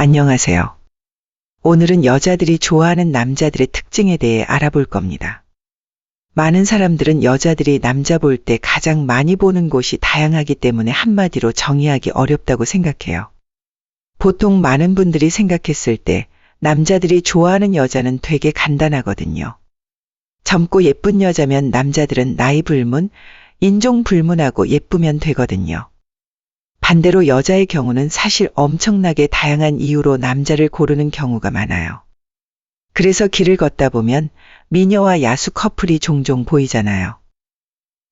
안녕하세요. 오늘은 여자들이 좋아하는 남자들의 특징에 대해 알아볼 겁니다. 많은 사람들은 여자들이 남자 볼 때 가장 많이 보는 곳이 다양하기 때문에 한마디로 정의하기 어렵다고 생각해요. 보통 많은 분들이 생각했을 때 남자들이 좋아하는 여자는 되게 간단하거든요. 젊고 예쁜 여자면 남자들은 나이 불문, 인종 불문하고 예쁘면 되거든요. 반대로 여자의 경우는 사실 엄청나게 다양한 이유로 남자를 고르는 경우가 많아요. 그래서 길을 걷다 보면 미녀와 야수 커플이 종종 보이잖아요.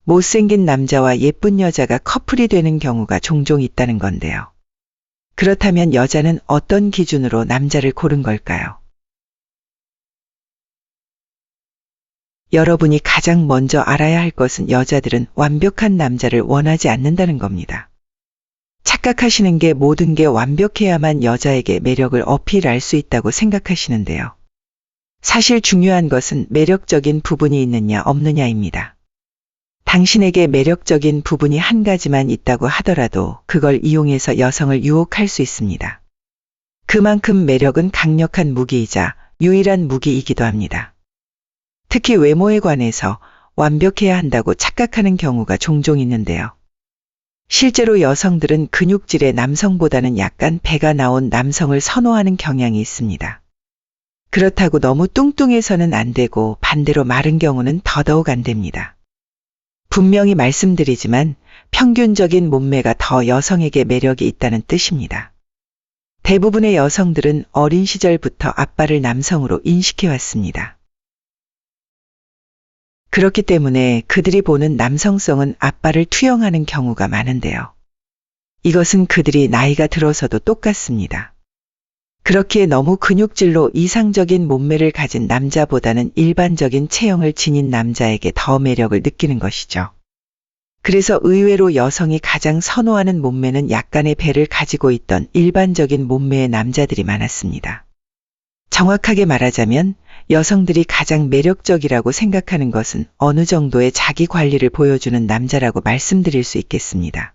못생긴 남자와 예쁜 여자가 커플이 되는 경우가 종종 있다는 건데요. 그렇다면 여자는 어떤 기준으로 남자를 고른 걸까요? 여러분이 가장 먼저 알아야 할 것은 여자들은 완벽한 남자를 원하지 않는다는 겁니다. 착각하시는 게 모든 게 완벽해야만 여자에게 매력을 어필할 수 있다고 생각하시는데요. 사실 중요한 것은 매력적인 부분이 있느냐 없느냐입니다. 당신에게 매력적인 부분이 한 가지만 있다고 하더라도 그걸 이용해서 여성을 유혹할 수 있습니다. 그만큼 매력은 강력한 무기이자 유일한 무기이기도 합니다. 특히 외모에 관해서 완벽해야 한다고 착각하는 경우가 종종 있는데요. 실제로 여성들은 근육질의 남성보다는 약간 배가 나온 남성을 선호하는 경향이 있습니다. 그렇다고 너무 뚱뚱해서는 안 되고 반대로 마른 경우는 더더욱 안 됩니다. 분명히 말씀드리지만 평균적인 몸매가 더 여성에게 매력이 있다는 뜻입니다. 대부분의 여성들은 어린 시절부터 아빠를 남성으로 인식해왔습니다. 그렇기 때문에 그들이 보는 남성성은 아빠를 투영하는 경우가 많은데요. 이것은 그들이 나이가 들어서도 똑같습니다. 그렇기에 너무 근육질로 이상적인 몸매를 가진 남자보다는 일반적인 체형을 지닌 남자에게 더 매력을 느끼는 것이죠. 그래서 의외로 여성이 가장 선호하는 몸매는 약간의 배를 가지고 있던 일반적인 몸매의 남자들이 많았습니다. 정확하게 말하자면 여성들이 가장 매력적이라고 생각하는 것은 어느 정도의 자기 관리를 보여주는 남자라고 말씀드릴 수 있겠습니다.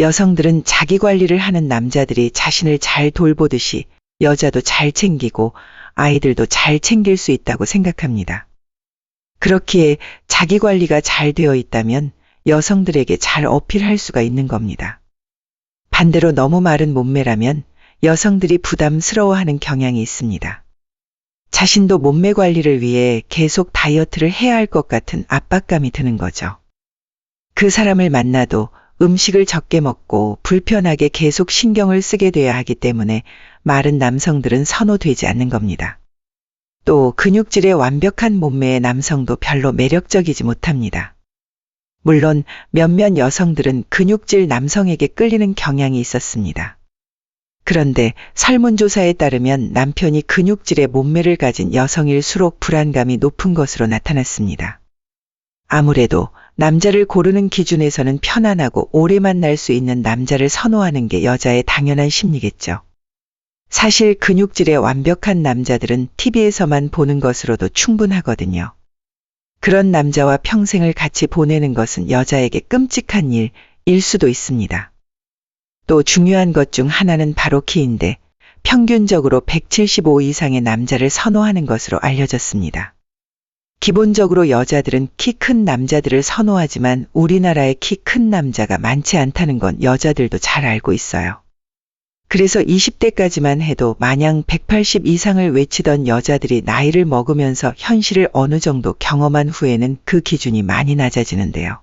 여성들은 자기 관리를 하는 남자들이 자신을 잘 돌보듯이 여자도 잘 챙기고 아이들도 잘 챙길 수 있다고 생각합니다. 그렇기에 자기 관리가 잘 되어 있다면 여성들에게 잘 어필할 수가 있는 겁니다. 반대로 너무 마른 몸매라면 여성들이 부담스러워하는 경향이 있습니다. 자신도 몸매 관리를 위해 계속 다이어트를 해야 할 것 같은 압박감이 드는 거죠. 그 사람을 만나도 음식을 적게 먹고 불편하게 계속 신경을 쓰게 돼야 하기 때문에 마른 남성들은 선호되지 않는 겁니다. 또 근육질의 완벽한 몸매의 남성도 별로 매력적이지 못합니다. 물론 몇몇 여성들은 근육질 남성에게 끌리는 경향이 있었습니다. 그런데 설문조사에 따르면 남편이 근육질의 몸매를 가진 여성일수록 불안감이 높은 것으로 나타났습니다. 아무래도 남자를 고르는 기준에서는 편안하고 오래 만날 수 있는 남자를 선호하는 게 여자의 당연한 심리겠죠. 사실 근육질의 완벽한 남자들은 TV에서만 보는 것으로도 충분하거든요. 그런 남자와 평생을 같이 보내는 것은 여자에게 끔찍한 일 일 수도 있습니다. 또 중요한 것 중 하나는 바로 키인데 평균적으로 175 이상의 남자를 선호하는 것으로 알려졌습니다. 기본적으로 여자들은 키 큰 남자들을 선호하지만 우리나라에 키큰 남자가 많지 않다는 건 여자들도 잘 알고 있어요. 그래서 20대까지만 해도 마냥 180 이상을 외치던 여자들이 나이를 먹으면서 현실을 어느 정도 경험한 후에는 그 기준이 많이 낮아지는데요.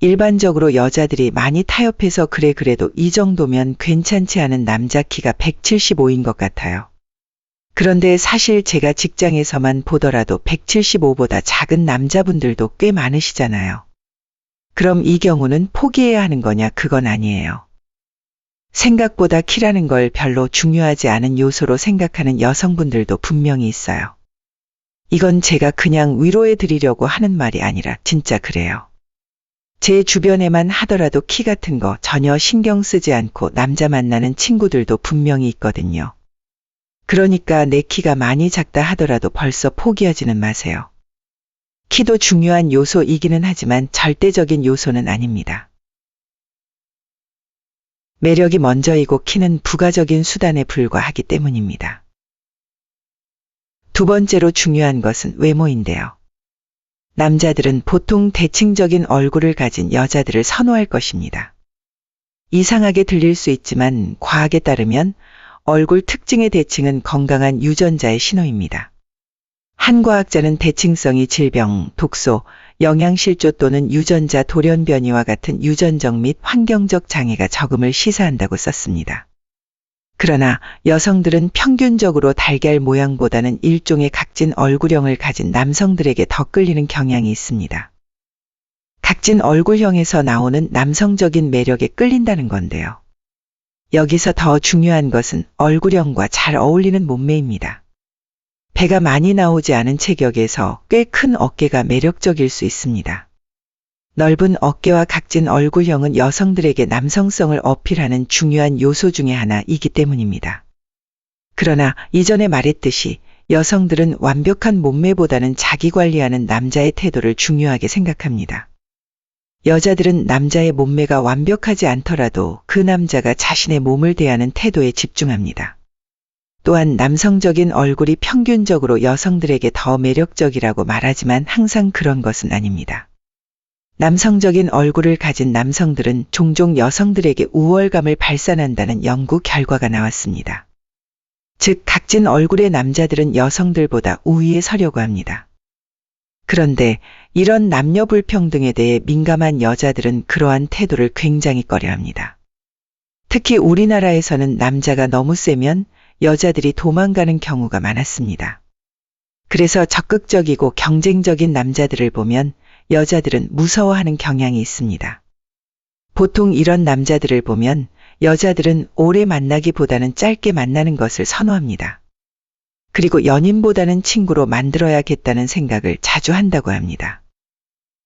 일반적으로 여자들이 많이 타협해서 그래 그래도 이 정도면 괜찮지 않은 남자 키가 175인 것 같아요. 그런데 사실 제가 직장에서만 보더라도 175보다 작은 남자분들도 꽤 많으시잖아요. 그럼 이 경우는 포기해야 하는 거냐 그건 아니에요. 생각보다 키라는 걸 별로 중요하지 않은 요소로 생각하는 여성분들도 분명히 있어요. 이건 제가 그냥 위로해 드리려고 하는 말이 아니라 진짜 그래요. 제 주변에만 하더라도 키 같은 거 전혀 신경 쓰지 않고 남자 만나는 친구들도 분명히 있거든요. 그러니까 내 키가 많이 작다 하더라도 벌써 포기하지는 마세요. 키도 중요한 요소이기는 하지만 절대적인 요소는 아닙니다. 매력이 먼저이고 키는 부가적인 수단에 불과하기 때문입니다. 두 번째로 중요한 것은 외모인데요. 남자들은 보통 대칭적인 얼굴을 가진 여자들을 선호할 것입니다. 이상하게 들릴 수 있지만 과학에 따르면 얼굴 특징의 대칭은 건강한 유전자의 신호입니다. 한 과학자는 대칭성이 질병, 독소, 영양실조 또는 유전자 돌연 변이와 같은 유전적 및 환경적 장애가 적음을 시사한다고 썼습니다. 그러나 여성들은 평균적으로 달걀 모양보다는 일종의 각진 얼굴형을 가진 남성들에게 더 끌리는 경향이 있습니다. 각진 얼굴형에서 나오는 남성적인 매력에 끌린다는 건데요. 여기서 더 중요한 것은 얼굴형과 잘 어울리는 몸매입니다. 배가 많이 나오지 않은 체격에서 꽤 큰 어깨가 매력적일 수 있습니다. 넓은 어깨와 각진 얼굴형은 여성들에게 남성성을 어필하는 중요한 요소 중의 하나이기 때문입니다. 그러나 이전에 말했듯이 여성들은 완벽한 몸매보다는 자기 관리하는 남자의 태도를 중요하게 생각합니다. 여자들은 남자의 몸매가 완벽하지 않더라도 그 남자가 자신의 몸을 대하는 태도에 집중합니다. 또한 남성적인 얼굴이 평균적으로 여성들에게 더 매력적이라고 말하지만 항상 그런 것은 아닙니다. 남성적인 얼굴을 가진 남성들은 종종 여성들에게 우월감을 발산한다는 연구 결과가 나왔습니다. 즉, 각진 얼굴의 남자들은 여성들보다 우위에 서려고 합니다. 그런데 이런 남녀 불평등에 대해 민감한 여자들은 그러한 태도를 굉장히 꺼려 합니다. 특히 우리나라에서는 남자가 너무 세면 여자들이 도망가는 경우가 많았습니다. 그래서 적극적이고 경쟁적인 남자들을 보면 여자들은 무서워하는 경향이 있습니다. 보통 이런 남자들을 보면 여자들은 오래 만나기보다는 짧게 만나는 것을 선호합니다. 그리고 연인보다는 친구로 만들어야겠다는 생각을 자주 한다고 합니다.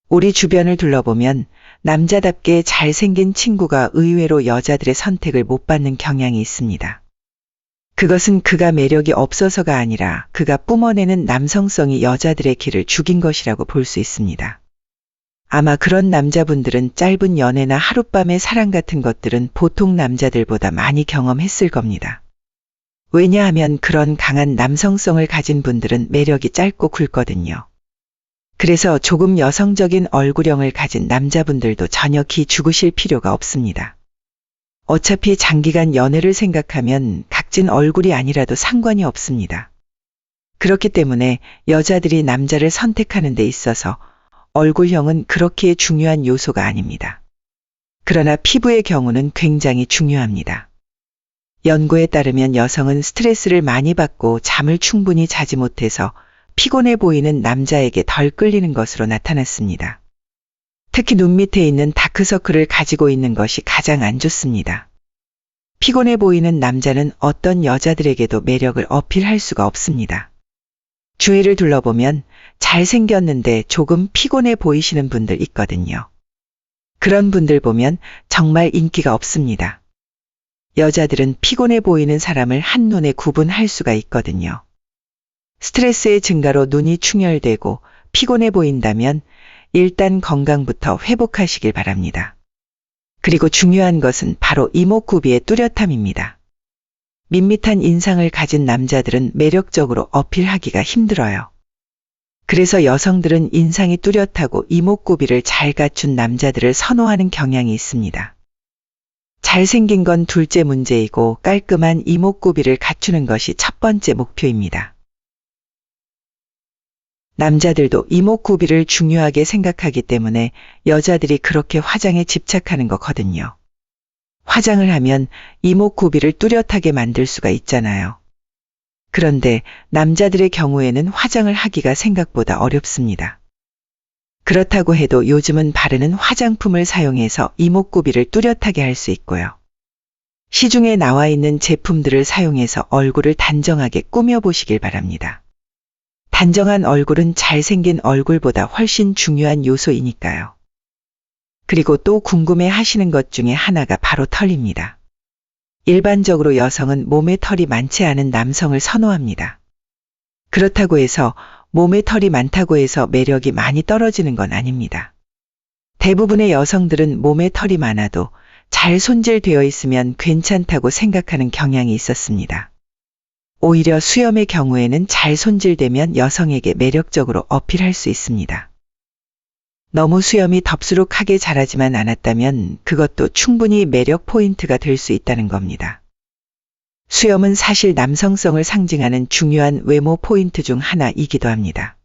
우리 주변을 둘러보면 남자답게 잘생긴 친구가 의외로 여자들의 선택을 못 받는 경향이 있습니다. 그것은 그가 매력이 없어서가 아니라 그가 뿜어내는 남성성이 여자들의 길을 죽인 것이라고 볼 수 있습니다. 아마 그런 남자분들은 짧은 연애나 하룻밤의 사랑 같은 것들은 보통 남자들보다 많이 경험했을 겁니다. 왜냐하면 그런 강한 남성성을 가진 분들은 매력이 짧고 굵거든요. 그래서 조금 여성적인 얼굴형을 가진 남자분들도 전혀 기 죽으실 필요가 없습니다. 어차피 장기간 연애를 생각하면 각진 얼굴이 아니라도 상관이 없습니다. 그렇기 때문에 여자들이 남자를 선택하는 데 있어서 얼굴형은 그렇게 중요한 요소가 아닙니다. 그러나 피부의 경우는 굉장히 중요합니다. 연구에 따르면 여성은 스트레스를 많이 받고 잠을 충분히 자지 못해서 피곤해 보이는 남자에게 덜 끌리는 것으로 나타났습니다. 특히 눈 밑에 있는 다크서클을 가지고 있는 것이 가장 안 좋습니다. 피곤해 보이는 남자는 어떤 여자들에게도 매력을 어필할 수가 없습니다. 주위를 둘러보면 잘생겼는데 조금 피곤해 보이시는 분들 있거든요. 그런 분들 보면 정말 인기가 없습니다. 여자들은 피곤해 보이는 사람을 한눈에 구분할 수가 있거든요. 스트레스의 증가로 눈이 충혈되고 피곤해 보인다면 일단 건강부터 회복하시길 바랍니다. 그리고 중요한 것은 바로 이목구비의 뚜렷함입니다. 밋밋한 인상을 가진 남자들은 매력적으로 어필하기가 힘들어요. 그래서 여성들은 인상이 뚜렷하고 이목구비를 잘 갖춘 남자들을 선호하는 경향이 있습니다. 잘생긴 건 둘째 문제이고 깔끔한 이목구비를 갖추는 것이 첫 번째 목표입니다. 남자들도 이목구비를 중요하게 생각하기 때문에 여자들이 그렇게 화장에 집착하는 거거든요. 화장을 하면 이목구비를 뚜렷하게 만들 수가 있잖아요. 그런데 남자들의 경우에는 화장을 하기가 생각보다 어렵습니다. 그렇다고 해도 요즘은 바르는 화장품을 사용해서 이목구비를 뚜렷하게 할 수 있고요. 시중에 나와 있는 제품들을 사용해서 얼굴을 단정하게 꾸며보시길 바랍니다. 단정한 얼굴은 잘생긴 얼굴보다 훨씬 중요한 요소이니까요. 그리고 또 궁금해 하시는 것 중에 하나가 바로 털입니다. 일반적으로 여성은 몸에 털이 많지 않은 남성을 선호합니다. 그렇다고 해서 몸에 털이 많다고 해서 매력이 많이 떨어지는 건 아닙니다. 대부분의 여성들은 몸에 털이 많아도 잘 손질되어 있으면 괜찮다고 생각하는 경향이 있었습니다. 오히려 수염의 경우에는 잘 손질되면 여성에게 매력적으로 어필할 수 있습니다. 너무 수염이 덥수룩하게 자라지만 않았다면 그것도 충분히 매력 포인트가 될 수 있다는 겁니다. 수염은 사실 남성성을 상징하는 중요한 외모 포인트 중 하나이기도 합니다.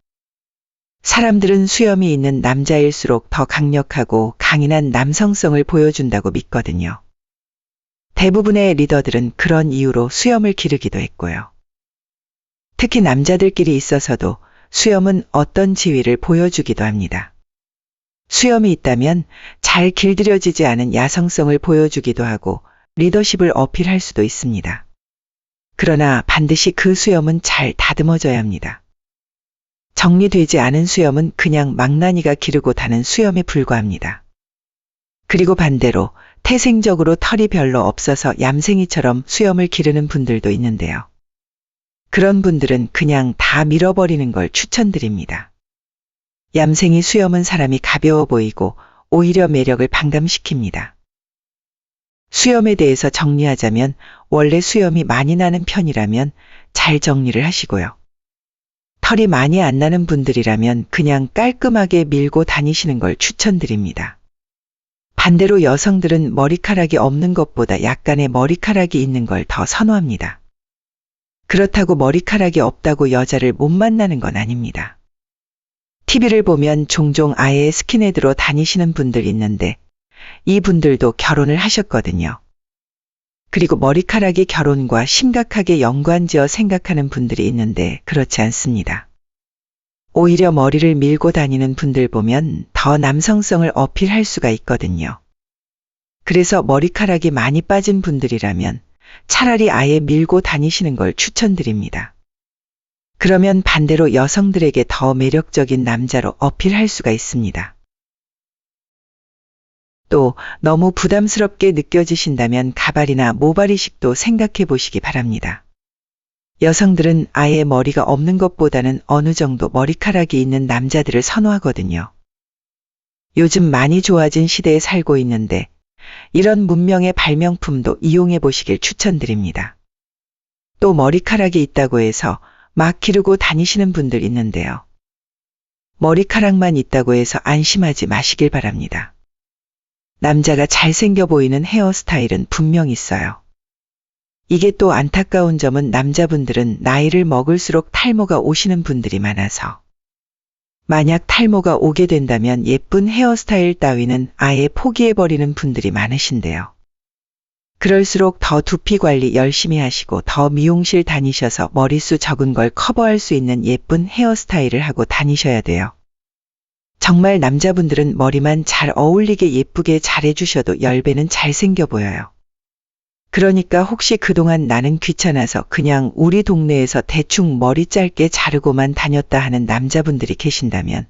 사람들은 수염이 있는 남자일수록 더 강력하고 강인한 남성성을 보여준다고 믿거든요. 대부분의 리더들은 그런 이유로 수염을 기르기도 했고요. 특히 남자들끼리 있어서도 수염은 어떤 지위를 보여주기도 합니다. 수염이 있다면 잘 길들여지지 않은 야성성을 보여주기도 하고 리더십을 어필할 수도 있습니다. 그러나 반드시 그 수염은 잘 다듬어져야 합니다. 정리되지 않은 수염은 그냥 망나니가 기르고 다는 수염에 불과합니다. 그리고 반대로 태생적으로 털이 별로 없어서 얌생이처럼 수염을 기르는 분들도 있는데요. 그런 분들은 그냥 다 밀어버리는 걸 추천드립니다. 얌생이 수염은 사람이 가벼워 보이고 오히려 매력을 반감시킵니다. 수염에 대해서 정리하자면 원래 수염이 많이 나는 편이라면 잘 정리를 하시고요. 털이 많이 안 나는 분들이라면 그냥 깔끔하게 밀고 다니시는 걸 추천드립니다. 반대로 여성들은 머리카락이 없는 것보다 약간의 머리카락이 있는 걸 더 선호합니다. 그렇다고 머리카락이 없다고 여자를 못 만나는 건 아닙니다. TV를 보면 종종 아예 스킨헤드로 다니시는 분들 있는데 이 분들도 결혼을 하셨거든요. 그리고 머리카락이 결혼과 심각하게 연관지어 생각하는 분들이 있는데 그렇지 않습니다. 오히려 머리를 밀고 다니는 분들 보면 더 남성성을 어필할 수가 있거든요. 그래서 머리카락이 많이 빠진 분들이라면 차라리 아예 밀고 다니시는 걸 추천드립니다. 그러면 반대로 여성들에게 더 매력적인 남자로 어필할 수가 있습니다. 또 너무 부담스럽게 느껴지신다면 가발이나 모발 이식도 생각해 보시기 바랍니다. 여성들은 아예 머리가 없는 것보다는 어느 정도 머리카락이 있는 남자들을 선호하거든요. 요즘 많이 좋아진 시대에 살고 있는데 이런 문명의 발명품도 이용해 보시길 추천드립니다. 또 머리카락이 있다고 해서 막 기르고 다니시는 분들 있는데요. 머리카락만 있다고 해서 안심하지 마시길 바랍니다. 남자가 잘생겨 보이는 헤어스타일은 분명 있어요. 이게 또 안타까운 점은 남자분들은 나이를 먹을수록 탈모가 오시는 분들이 많아서 만약 탈모가 오게 된다면 예쁜 헤어스타일 따위는 아예 포기해버리는 분들이 많으신데요. 그럴수록 더 두피 관리 열심히 하시고 더 미용실 다니셔서 머리수 적은 걸 커버할 수 있는 예쁜 헤어스타일을 하고 다니셔야 돼요. 정말 남자분들은 머리만 잘 어울리게 예쁘게 잘해주셔도 열배는 잘생겨 보여요. 그러니까 혹시 그동안 나는 귀찮아서 그냥 우리 동네에서 대충 머리 짧게 자르고만 다녔다 하는 남자분들이 계신다면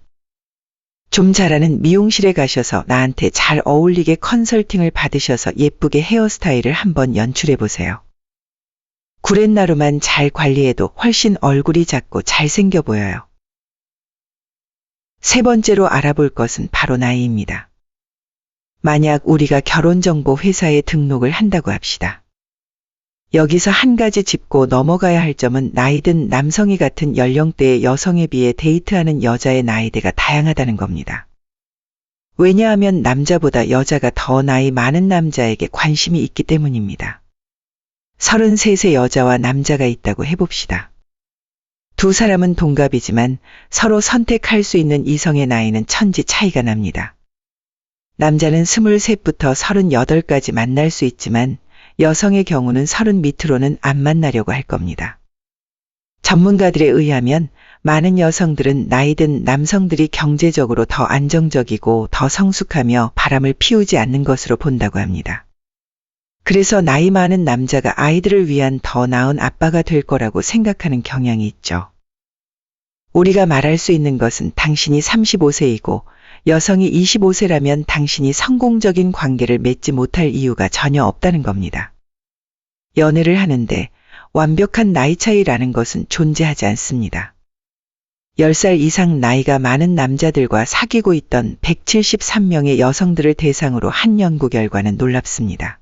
좀 잘하는 미용실에 가셔서 나한테 잘 어울리게 컨설팅을 받으셔서 예쁘게 헤어스타일을 한번 연출해 보세요. 구렛나루만 잘 관리해도 훨씬 얼굴이 작고 잘생겨 보여요. 세 번째로 알아볼 것은 바로 나이입니다. 만약 우리가 결혼정보 회사에 등록을 한다고 합시다. 여기서 한 가지 짚고 넘어가야 할 점은 나이든 남성이 같은 연령대의 여성에 비해 데이트하는 여자의 나이대가 다양하다는 겁니다. 왜냐하면 남자보다 여자가 더 나이 많은 남자에게 관심이 있기 때문입니다. 33세 여자와 남자가 있다고 해봅시다. 두 사람은 동갑이지만 서로 선택할 수 있는 이성의 나이는 천지 차이가 납니다. 남자는 23부터 38까지 만날 수 있지만 여성의 경우는 30 밑으로는 안 만나려고 할 겁니다. 전문가들에 의하면 많은 여성들은 나이든 남성들이 경제적으로 더 안정적이고 더 성숙하며 바람을 피우지 않는 것으로 본다고 합니다. 그래서 나이 많은 남자가 아이들을 위한 더 나은 아빠가 될 거라고 생각하는 경향이 있죠. 우리가 말할 수 있는 것은 당신이 35세이고 여성이 25세라면 당신이 성공적인 관계를 맺지 못할 이유가 전혀 없다는 겁니다. 연애를 하는데 완벽한 나이 차이라는 것은 존재하지 않습니다. 10살 이상 나이가 많은 남자들과 사귀고 있던 173명의 여성들을 대상으로 한 연구 결과는 놀랍습니다.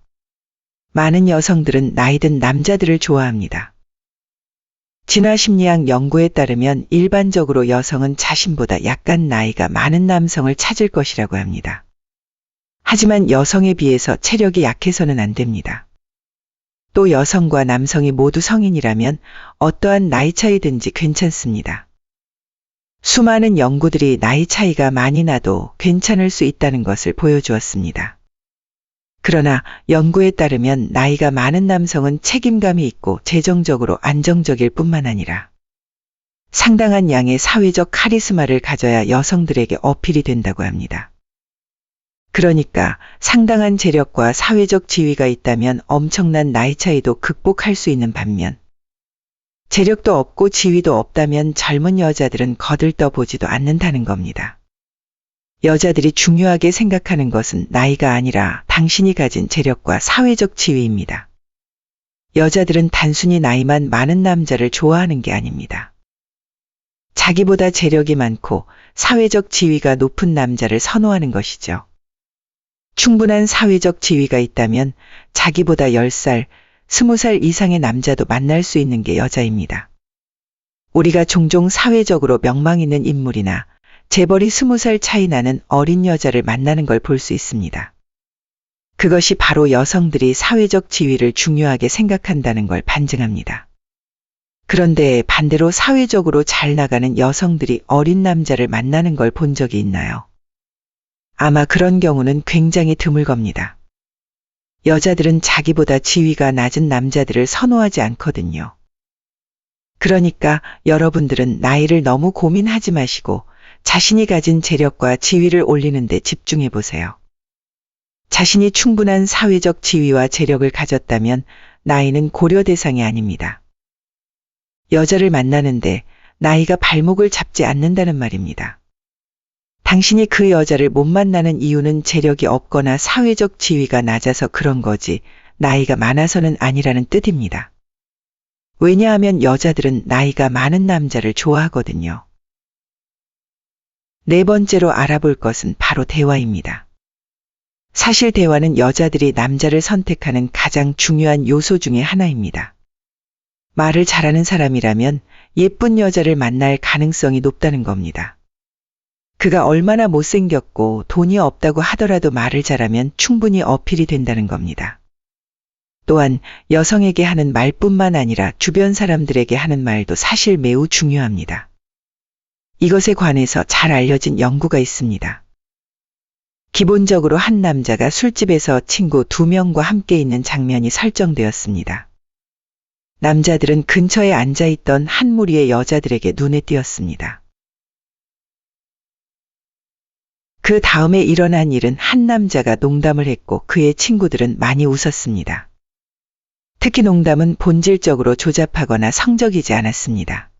많은 여성들은 나이든 남자들을 좋아합니다. 진화 심리학 연구에 따르면 일반적으로 여성은 자신보다 약간 나이가 많은 남성을 찾을 것이라고 합니다. 하지만 여성에 비해서 체력이 약해서는 안 됩니다. 또 여성과 남성이 모두 성인이라면 어떠한 나이 차이든지 괜찮습니다. 수많은 연구들이 나이 차이가 많이 나도 괜찮을 수 있다는 것을 보여주었습니다. 그러나 연구에 따르면 나이가 많은 남성은 책임감이 있고 재정적으로 안정적일 뿐만 아니라 상당한 양의 사회적 카리스마를 가져야 여성들에게 어필이 된다고 합니다. 그러니까 상당한 재력과 사회적 지위가 있다면 엄청난 나이 차이도 극복할 수 있는 반면 재력도 없고 지위도 없다면 젊은 여자들은 거들떠 보지도 않는다는 겁니다. 여자들이 중요하게 생각하는 것은 나이가 아니라 당신이 가진 재력과 사회적 지위입니다. 여자들은 단순히 나이만 많은 남자를 좋아하는 게 아닙니다. 자기보다 재력이 많고 사회적 지위가 높은 남자를 선호하는 것이죠. 충분한 사회적 지위가 있다면 자기보다 10살, 20살 이상의 남자도 만날 수 있는 게 여자입니다. 우리가 종종 사회적으로 명망 있는 인물이나 재벌이 20살 차이 나는 어린 여자를 만나는 걸 볼 수 있습니다. 그것이 바로 여성들이 사회적 지위를 중요하게 생각한다는 걸 반증합니다. 그런데 반대로 사회적으로 잘 나가는 여성들이 어린 남자를 만나는 걸 본 적이 있나요? 아마 그런 경우는 굉장히 드물 겁니다. 여자들은 자기보다 지위가 낮은 남자들을 선호하지 않거든요. 그러니까 여러분들은 나이를 너무 고민하지 마시고 자신이 가진 재력과 지위를 올리는 데 집중해 보세요. 자신이 충분한 사회적 지위와 재력을 가졌다면 나이는 고려 대상이 아닙니다. 여자를 만나는데 나이가 발목을 잡지 않는다는 말입니다. 당신이 그 여자를 못 만나는 이유는 재력이 없거나 사회적 지위가 낮아서 그런 거지 나이가 많아서는 아니라는 뜻입니다. 왜냐하면 여자들은 나이가 많은 남자를 좋아하거든요. 네 번째로 알아볼 것은 바로 대화입니다. 사실 대화는 여자들이 남자를 선택하는 가장 중요한 요소 중의 하나입니다. 말을 잘하는 사람이라면 예쁜 여자를 만날 가능성이 높다는 겁니다. 그가 얼마나 못생겼고 돈이 없다고 하더라도 말을 잘하면 충분히 어필이 된다는 겁니다. 또한 여성에게 하는 말뿐만 아니라 주변 사람들에게 하는 말도 사실 매우 중요합니다. 이것에 관해서 잘 알려진 연구가 있습니다. 기본적으로 한 남자가 술집에서 친구 두 명과 함께 있는 장면이 설정되었습니다. 남자들은 근처에 앉아 있던 한 무리의 여자들에게 눈에 띄었습니다. 그 다음에 일어난 일은 한 남자가 농담을 했고 그의 친구들은 많이 웃었습니다. 특히 농담은 본질적으로 조잡하거나 성적이지 않았습니다.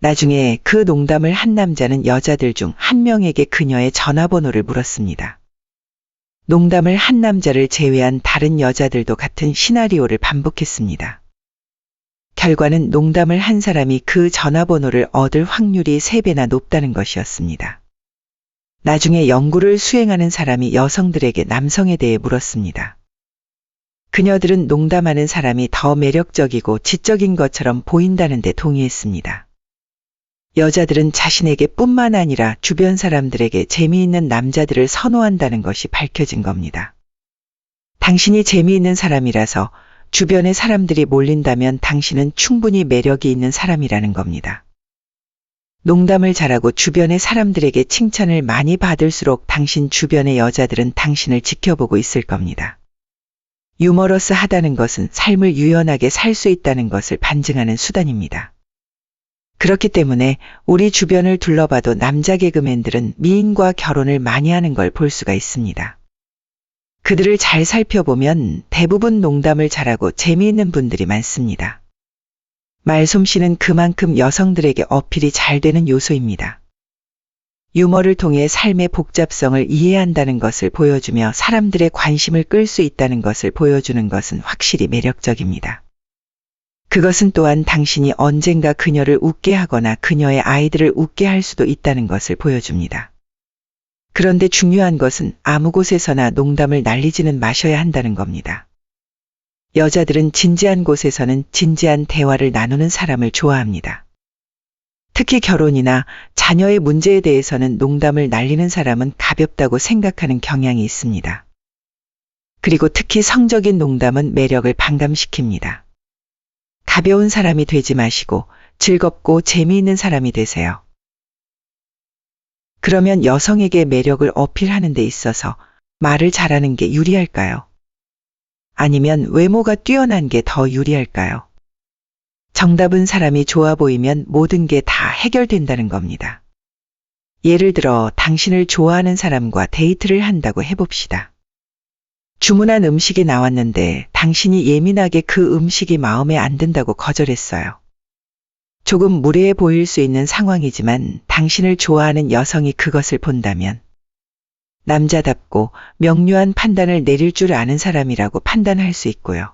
나중에 그 농담을 한 남자는 여자들 중 한 명에게 그녀의 전화번호를 물었습니다. 농담을 한 남자를 제외한 다른 여자들도 같은 시나리오를 반복했습니다. 결과는 농담을 한 사람이 그 전화번호를 얻을 확률이 3배나 높다는 것이었습니다. 나중에 연구를 수행하는 사람이 여성들에게 남성에 대해 물었습니다. 그녀들은 농담하는 사람이 더 매력적이고 지적인 것처럼 보인다는데 동의했습니다. 여자들은 자신에게 뿐만 아니라 주변 사람들에게 재미있는 남자들을 선호한다는 것이 밝혀진 겁니다. 당신이 재미있는 사람이라서 주변의 사람들이 몰린다면 당신은 충분히 매력이 있는 사람이라는 겁니다. 농담을 잘하고 주변의 사람들에게 칭찬을 많이 받을수록 당신 주변의 여자들은 당신을 지켜보고 있을 겁니다. 유머러스 하다는 것은 삶을 유연하게 살 수 있다는 것을 반증하는 수단입니다. 그렇기 때문에 우리 주변을 둘러봐도 남자 개그맨들은 미인과 결혼을 많이 하는 걸 볼 수가 있습니다. 그들을 잘 살펴보면 대부분 농담을 잘하고 재미있는 분들이 많습니다. 말솜씨는 그만큼 여성들에게 어필이 잘 되는 요소입니다. 유머를 통해 삶의 복잡성을 이해한다는 것을 보여주며 사람들의 관심을 끌 수 있다는 것을 보여주는 것은 확실히 매력적입니다. 그것은 또한 당신이 언젠가 그녀를 웃게 하거나 그녀의 아이들을 웃게 할 수도 있다는 것을 보여줍니다. 그런데 중요한 것은 아무 곳에서나 농담을 날리지는 마셔야 한다는 겁니다. 여자들은 진지한 곳에서는 진지한 대화를 나누는 사람을 좋아합니다. 특히 결혼이나 자녀의 문제에 대해서는 농담을 날리는 사람은 가볍다고 생각하는 경향이 있습니다. 그리고 특히 성적인 농담은 매력을 반감시킵니다. 가벼운 사람이 되지 마시고 즐겁고 재미있는 사람이 되세요. 그러면 여성에게 매력을 어필하는 데 있어서 말을 잘하는 게 유리할까요? 아니면 외모가 뛰어난 게 더 유리할까요? 정답은 사람이 좋아 보이면 모든 게 다 해결된다는 겁니다. 예를 들어 당신을 좋아하는 사람과 데이트를 한다고 해봅시다. 주문한 음식이 나왔는데 당신이 예민하게 그 음식이 마음에 안 든다고 거절했어요. 조금 무례해 보일 수 있는 상황이지만 당신을 좋아하는 여성이 그것을 본다면 남자답고 명료한 판단을 내릴 줄 아는 사람이라고 판단할 수 있고요.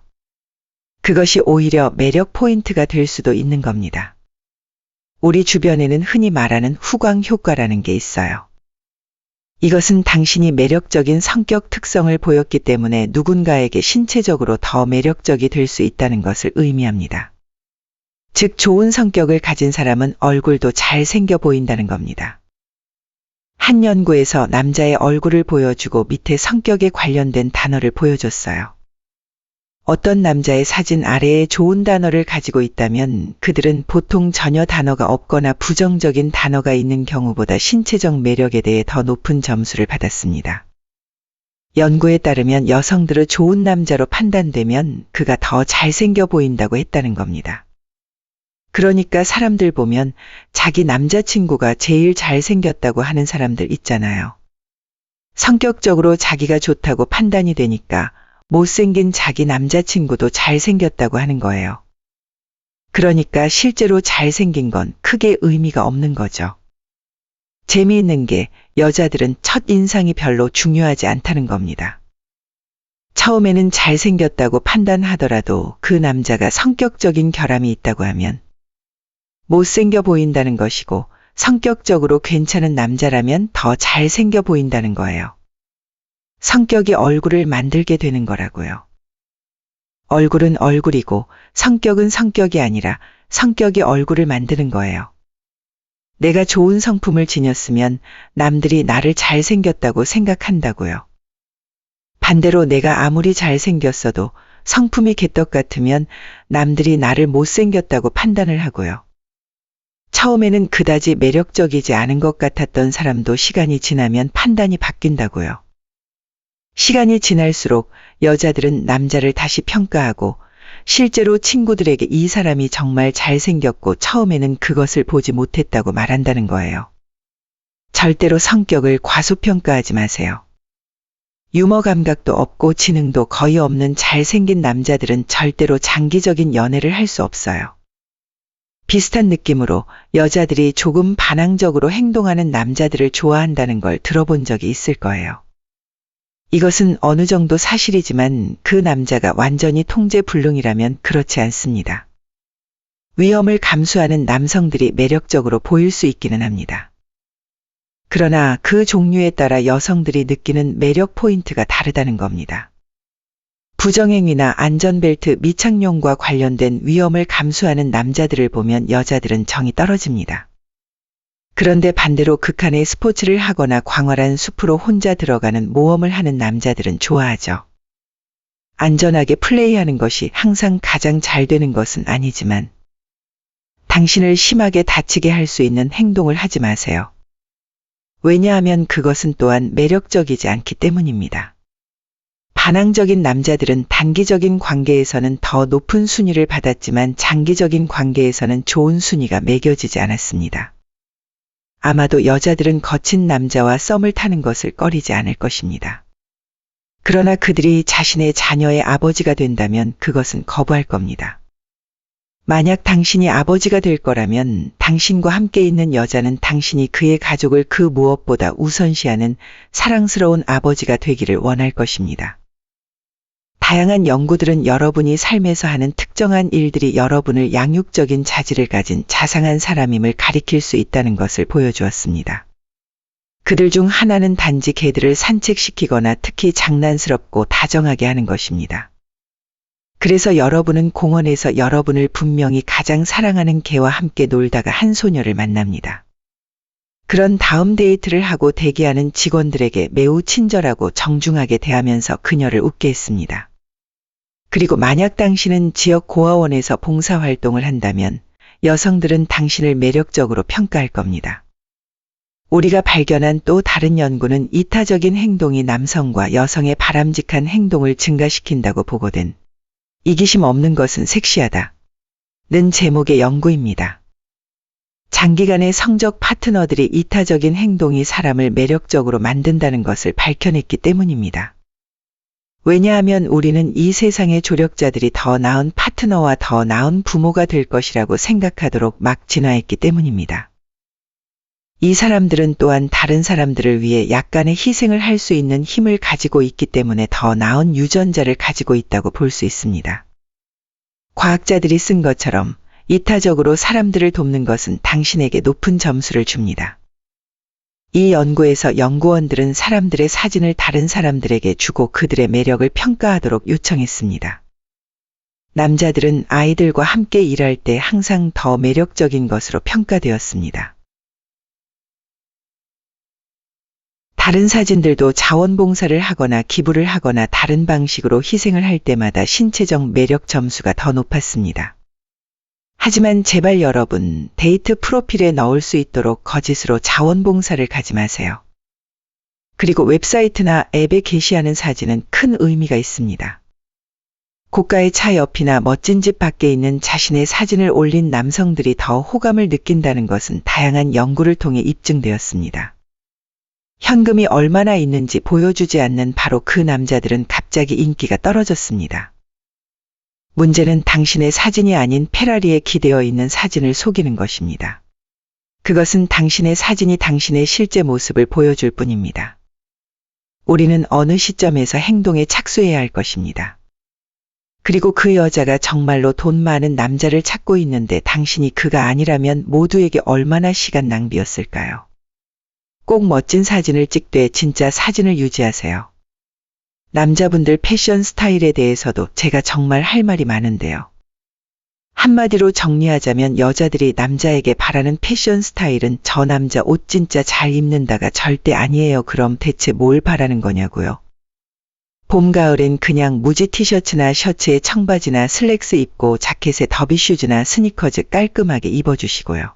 그것이 오히려 매력 포인트가 될 수도 있는 겁니다. 우리 주변에는 흔히 말하는 후광 효과라는 게 있어요. 이것은 당신이 매력적인 성격 특성을 보였기 때문에 누군가에게 신체적으로 더 매력적이 될 수 있다는 것을 의미합니다. 즉, 좋은 성격을 가진 사람은 얼굴도 잘 생겨 보인다는 겁니다. 한 연구에서 남자의 얼굴을 보여주고 밑에 성격에 관련된 단어를 보여줬어요. 어떤 남자의 사진 아래에 좋은 단어를 가지고 있다면 그들은 보통 전혀 단어가 없거나 부정적인 단어가 있는 경우보다 신체적 매력에 대해 더 높은 점수를 받았습니다. 연구에 따르면 여성들을 좋은 남자로 판단되면 그가 더 잘생겨 보인다고 했다는 겁니다. 그러니까 사람들 보면 자기 남자친구가 제일 잘생겼다고 하는 사람들 있잖아요. 성격적으로 자기가 좋다고 판단이 되니까 못생긴 자기 남자친구도 잘생겼다고 하는 거예요. 그러니까 실제로 잘생긴 건 크게 의미가 없는 거죠. 재미있는 게 여자들은 첫 인상이 별로 중요하지 않다는 겁니다. 처음에는 잘생겼다고 판단하더라도 그 남자가 성격적인 결함이 있다고 하면 못생겨 보인다는 것이고 성격적으로 괜찮은 남자라면 더 잘생겨 보인다는 거예요. 성격이 얼굴을 만들게 되는 거라고요. 얼굴은 얼굴이고 성격은 성격이 아니라 성격이 얼굴을 만드는 거예요. 내가 좋은 성품을 지녔으면 남들이 나를 잘생겼다고 생각한다고요. 반대로 내가 아무리 잘생겼어도 성품이 개떡 같으면 남들이 나를 못생겼다고 판단을 하고요. 처음에는 그다지 매력적이지 않은 것 같았던 사람도 시간이 지나면 판단이 바뀐다고요. 시간이 지날수록 여자들은 남자를 다시 평가하고 실제로 친구들에게 이 사람이 정말 잘생겼고 처음에는 그것을 보지 못했다고 말한다는 거예요. 절대로 성격을 과소평가하지 마세요. 유머 감각도 없고 지능도 거의 없는 잘생긴 남자들은 절대로 장기적인 연애를 할 수 없어요. 비슷한 느낌으로 여자들이 조금 반항적으로 행동하는 남자들을 좋아한다는 걸 들어본 적이 있을 거예요. 이것은 어느 정도 사실이지만 그 남자가 완전히 통제불능이라면 그렇지 않습니다. 위험을 감수하는 남성들이 매력적으로 보일 수 있기는 합니다. 그러나 그 종류에 따라 여성들이 느끼는 매력 포인트가 다르다는 겁니다. 부정행위나 안전벨트 미착용과 관련된 위험을 감수하는 남자들을 보면 여자들은 정이 떨어집니다. 그런데 반대로 극한의 스포츠를 하거나 광활한 숲으로 혼자 들어가는 모험을 하는 남자들은 좋아하죠. 안전하게 플레이하는 것이 항상 가장 잘 되는 것은 아니지만 당신을 심하게 다치게 할 수 있는 행동을 하지 마세요. 왜냐하면 그것은 또한 매력적이지 않기 때문입니다. 반항적인 남자들은 단기적인 관계에서는 더 높은 순위를 받았지만 장기적인 관계에서는 좋은 순위가 매겨지지 않았습니다. 아마도 여자들은 거친 남자와 썸을 타는 것을 꺼리지 않을 것입니다. 그러나 그들이 자신의 자녀의 아버지가 된다면 그것은 거부할 겁니다. 만약 당신이 아버지가 될 거라면 당신과 함께 있는 여자는 당신이 그의 가족을 그 무엇보다 우선시하는 사랑스러운 아버지가 되기를 원할 것입니다. 다양한 연구들은 여러분이 삶에서 하는 특정한 일들이 여러분을 양육적인 자질을 가진 자상한 사람임을 가리킬 수 있다는 것을 보여주었습니다. 그들 중 하나는 단지 개들을 산책시키거나 특히 장난스럽고 다정하게 하는 것입니다. 그래서 여러분은 공원에서 여러분을 분명히 가장 사랑하는 개와 함께 놀다가 한 소녀를 만납니다. 그런 다음 데이트를 하고 대기하는 직원들에게 매우 친절하고 정중하게 대하면서 그녀를 웃게 했습니다. 그리고 만약 당신은 지역 고아원에서 봉사활동을 한다면 여성들은 당신을 매력적으로 평가할 겁니다. 우리가 발견한 또 다른 연구는 이타적인 행동이 남성과 여성의 바람직한 행동을 증가시킨다고 보고된 이기심 없는 것은 섹시하다. 는 제목의 연구입니다. 장기간의 성적 파트너들이 이타적인 행동이 사람을 매력적으로 만든다는 것을 밝혀냈기 때문입니다. 왜냐하면 우리는 이 세상의 조력자들이 더 나은 파트너와 더 나은 부모가 될 것이라고 생각하도록 막 진화했기 때문입니다. 이 사람들은 또한 다른 사람들을 위해 약간의 희생을 할 수 있는 힘을 가지고 있기 때문에 더 나은 유전자를 가지고 있다고 볼 수 있습니다. 과학자들이 쓴 것처럼 이타적으로 사람들을 돕는 것은 당신에게 높은 점수를 줍니다. 이 연구에서 연구원들은 사람들의 사진을 다른 사람들에게 주고 그들의 매력을 평가하도록 요청했습니다. 남자들은 아이들과 함께 일할 때 항상 더 매력적인 것으로 평가되었습니다. 다른 사진들도 자원봉사를 하거나 기부를 하거나 다른 방식으로 희생을 할 때마다 신체적 매력 점수가 더 높았습니다. 하지만 제발 여러분, 데이트 프로필에 넣을 수 있도록 거짓으로 자원봉사를 가지 마세요. 그리고 웹사이트나 앱에 게시하는 사진은 큰 의미가 있습니다. 고가의 차 옆이나 멋진 집 밖에 있는 자신의 사진을 올린 남성들이 더 호감을 느낀다는 것은 다양한 연구를 통해 입증되었습니다. 현금이 얼마나 있는지 보여주지 않는 바로 그 남자들은 갑자기 인기가 떨어졌습니다. 문제는 당신의 사진이 아닌 페라리에 기대어 있는 사진을 속이는 것입니다. 그것은 당신의 사진이 당신의 실제 모습을 보여줄 뿐입니다. 우리는 어느 시점에서 행동에 착수해야 할 것입니다. 그리고 그 여자가 정말로 돈 많은 남자를 찾고 있는데 당신이 그가 아니라면 모두에게 얼마나 시간 낭비였을까요? 꼭 멋진 사진을 찍되 진짜 사진을 유지하세요. 남자분들 패션 스타일에 대해서도 제가 정말 할 말이 많은데요. 한마디로 정리하자면 여자들이 남자에게 바라는 패션 스타일은 저 남자 옷 진짜 잘 입는다가 절대 아니에요. 그럼 대체 뭘 바라는 거냐고요. 봄, 가을엔 그냥 무지 티셔츠나 셔츠에 청바지나 슬랙스 입고 자켓에 더비 슈즈나 스니커즈 깔끔하게 입어주시고요.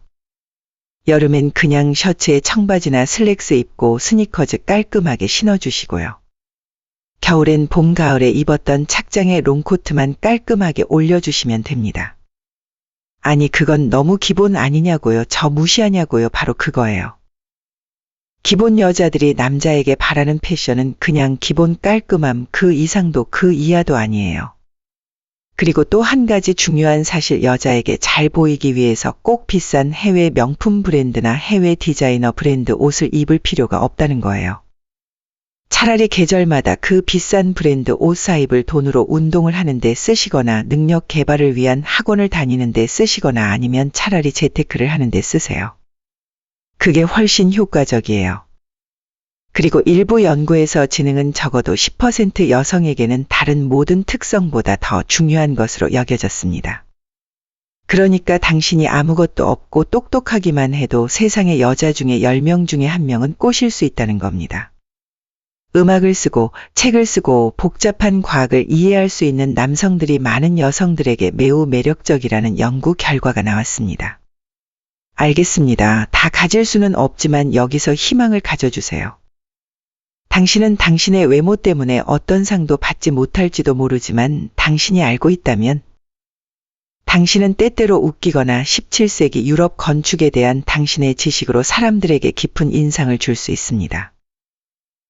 여름엔 그냥 셔츠에 청바지나 슬랙스 입고 스니커즈 깔끔하게 신어주시고요. 겨울엔 봄, 가을에 입었던 착장에 롱코트만 깔끔하게 올려주시면 됩니다. 아니, 그건 너무 기본 아니냐고요. 저 무시하냐고요. 바로 그거예요. 기본 여자들이 남자에게 바라는 패션은 그냥 기본 깔끔함 그 이상도 그 이하도 아니에요. 그리고 또 한 가지 중요한 사실 여자에게 잘 보이기 위해서 꼭 비싼 해외 명품 브랜드나 해외 디자이너 브랜드 옷을 입을 필요가 없다는 거예요. 차라리 계절마다 그 비싼 브랜드 옷 사입을 돈으로 운동을 하는데 쓰시거나 능력 개발을 위한 학원을 다니는데 쓰시거나 아니면 차라리 재테크를 하는데 쓰세요. 그게 훨씬 효과적이에요. 그리고 일부 연구에서 지능은 적어도 10% 여성에게는 다른 모든 특성보다 더 중요한 것으로 여겨졌습니다. 그러니까 당신이 아무것도 없고 똑똑하기만 해도 세상의 여자 중에 10명 중에 한 명은 꼬실 수 있다는 겁니다. 음악을 쓰고 책을 쓰고 복잡한 과학을 이해할 수 있는 남성들이 많은 여성들에게 매우 매력적이라는 연구 결과가 나왔습니다. 알겠습니다. 다 가질 수는 없지만 여기서 희망을 가져주세요. 당신은 당신의 외모 때문에 어떤 상도 받지 못할지도 모르지만 당신이 알고 있다면 당신은 때때로 웃기거나 17세기 유럽 건축에 대한 당신의 지식으로 사람들에게 깊은 인상을 줄 수 있습니다.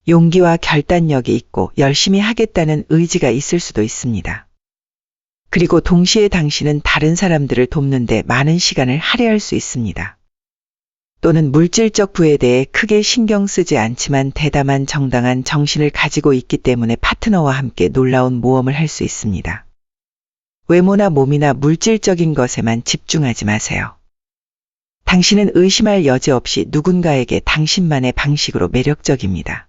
용기와 결단력이 있고 열심히 하겠다는 의지가 있을 수도 있습니다. 그리고 동시에 당신은 다른 사람들을 돕는데 많은 시간을 할애할 수 있습니다. 또는 물질적 부에 대해 크게 신경 쓰지 않지만 대담한 정당한 정신을 가지고 있기 때문에 파트너와 함께 놀라운 모험을 할 수 있습니다. 외모나 몸이나 물질적인 것에만 집중하지 마세요. 당신은 의심할 여지 없이 누군가에게 당신만의 방식으로 매력적입니다.